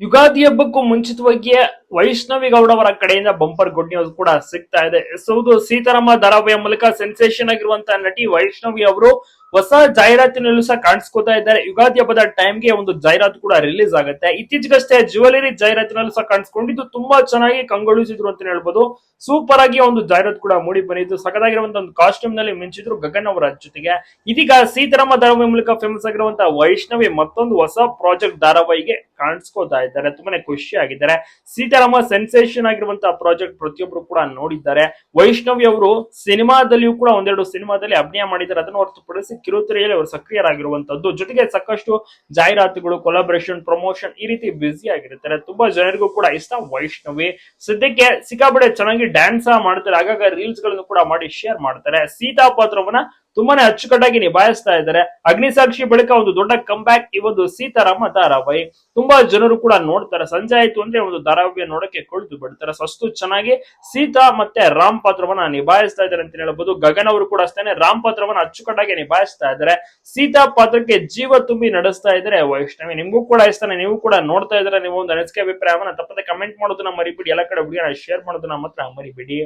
ಯುಗಾದಿ ಹಬ್ಬಕ್ಕೂ ಮುಂಚಿತವಾಗಿಯೇ ವೈಷ್ಣವಿ ಗೌಡ ಅವರ ಕಡೆಯಿಂದ ಬಂಪರ್ ಗುಡ್ ನ್ಯೂಸ್ ಕೂಡ ಸಿಗ್ತಾ ಇದೆ. ಸೌದು ಸೀತಾರಾಮ ಧಾರಾವಾಹಿಯ ಮೂಲಕ ಸೆನ್ಸೇಷನ್ ಆಗಿರುವಂತಹ ನಟಿ ವೈಷ್ಣವಿ ಅವರು ಹೊಸ ಜಾಹೀರಾತಿನಲ್ಲೂ ಸಹ ಕಾಣಿಸ್ಕೋತಾ ಇದ್ದಾರೆ. ಯುಗಾದಿ ಹಬ್ಬದ ಟೈಮ್ಗೆ ಒಂದು ಜಾಹೀರಾತು ಕೂಡ ರಿಲೀಸ್ ಆಗುತ್ತೆ. ಇತ್ತೀಚೆಗಷ್ಟೇ ಜ್ಯುವೆಲರಿ ಜಾಹೀರಾತಿನಲ್ಲೂ ಸಹ ಕಾಣಿಸ್ಕೊಂಡಿದ್ದು ತುಂಬಾ ಚೆನ್ನಾಗಿ ಕಂಗೊಳಿಸಿದ್ರು ಅಂತ ಹೇಳ್ಬೋದು. ಸೂಪರ್ ಆಗಿ ಒಂದು ಜಾಹೀರಾತು ಕೂಡ ಮೂಡಿ ಬಂದಿದ್ದು. ಸಖತ್ತಾಗಿರುವಂತಹ ಒಂದು ಕಾಸ್ಟ್ಯೂಮ್ನಲ್ಲಿ ಮಿಂಚಿದ್ರು ಗಗನ್ ಅವರ ಜೊತೆಗೆ. ಇದೀಗ ಸೀತಾರಾಮ ಧಾರಾವಾಹಿ ಮೂಲಕ ಫೇಮಸ್ ಆಗಿರುವಂತಹ ವೈಷ್ಣವಿ ಮತ್ತೊಂದು ಹೊಸ ಪ್ರಾಜೆಕ್ಟ್ ಧಾರಾವಾಹಿಗೆ ಕಾಣಿಸ್ಕೋತಾ ಇದ್ದಾರೆ. ತುಂಬಾನೇ ಖುಷಿ ಆಗಿದ್ದಾರೆ. ಸೀತಾರಾಮ ಸೆನ್ಸೇಷನ್ ಆಗಿರುವಂತಹ ಪ್ರಾಜೆಕ್ಟ್ ಪ್ರತಿಯೊಬ್ಬರು ಕೂಡ ನೋಡಿದ್ದಾರೆ. ವೈಷ್ಣವಿ ಅವರು ಸಿನಿಮಾದಲ್ಲಿಯೂ ಕೂಡ ಒಂದೆರಡು ಸಿನಿಮಾದಲ್ಲಿ ಅಭಿನಯ ಮಾಡಿದ್ದಾರೆ. ಅದನ್ನು ಹೊರತುಪಡಿಸಿ ಕಿರುತೆರೆಯಲ್ಲಿ ಅವರು ಸಕ್ರಿಯರಾಗಿರುವಂತದ್ದು. ಜೊತೆಗೆ ಸಾಕಷ್ಟು ಜಾಹೀರಾತುಗಳು ಕೊಲಾಬರೇಷನ್ ಪ್ರಮೋಷನ್ ಈ ರೀತಿ ಬ್ಯುಸಿ ಆಗಿರ್ತಾರೆ. ತುಂಬಾ ಜನರಿಗೂ ಕೂಡ ಇಷ್ಟ ವೈಷ್ಣವಿ. ಸದ್ಯಕ್ಕೆ ಸಿಕ್ಕಾಪಟ್ಟೆ ಚೆನ್ನಾಗಿ ಡ್ಯಾನ್ಸ್ ಮಾಡ್ತಾರೆ. ಆಗಾಗ ರೀಲ್ಸ್ಗಳನ್ನು ಕೂಡ ಮಾಡಿ ಶೇರ್ ಮಾಡ್ತಾರೆ. ಸೀತಾ ಪಾತ್ರವನ್ನ ತುಂಬಾನೇ ಅಚ್ಚುಕಟ್ಟಾಗಿ ನಿಭಾಯಿಸ್ತಾ ಇದ್ದಾರೆ. ಅಗ್ನಿಸಾಕ್ಷಿ ಬಳಿಕ ಒಂದು ದೊಡ್ಡ ಕಂಬ್ಯಾಕ್ ಈ ಒಂದು ಸೀತಾರಾಮ ಧಾರಾವಾಹಿ. ತುಂಬಾ ಜನರು ಕೂಡ ನೋಡ್ತಾರೆ. ಸಂಜೆ ಆಯ್ತು ಅಂದ್ರೆ ಒಂದು ಧಾರಾವಾಹಿಯ ನೋಡಕ್ಕೆ ಕುಳಿತು ಬಿಡ್ತಾರೆ. ಸಸ್ತು ಚೆನ್ನಾಗಿ ಸೀತಾ ಮತ್ತೆ ರಾಮ್ ಪಾತ್ರವನ್ನ ನಿಭಾಯಿಸ್ತಾ ಇದ್ದಾರೆ ಅಂತ ಹೇಳ್ಬೋದು. ಗಗನ್ ಅವರು ಕೂಡ ಅಷ್ಟೇನೆ ರಾಮ್ ಪಾತ್ರವನ್ನ ಅಚ್ಚುಕಟ್ಟಾಗಿ ನಿಭಾಯಿಸ್ತಾ ಇದ್ದಾರೆ. ಸೀತಾ ಪಾತ್ರಕ್ಕೆ ಜೀವ ತುಂಬಿ ನಡೆಸ್ತಾ ಇದ್ದಾರೆ ವೈಷ್ಣವಿ. ನಿಮ್ಗೂ ಕೂಡ ಇಷ್ಟಾನೆ ನೀವು ಕೂಡ ನೋಡ್ತಾ ಇದ್ರೆ ನೀವು ಒಂದು ಅನಿಸಿಕೆ ಅಭಿಪ್ರಾಯವನ್ನ? ತಪ್ಪದೆ ಕಮೆಂಟ್ ಮಾಡೋದನ್ನ ಮರಿಬಿಡಿ. ಎಲ್ಲ ಕಡೆ ವಿಡಿಯೋನ ಶೇರ್ ಮಾಡೋದನ್ನ ಮಾತ್ರ ಮರಿಬಿಡಿ.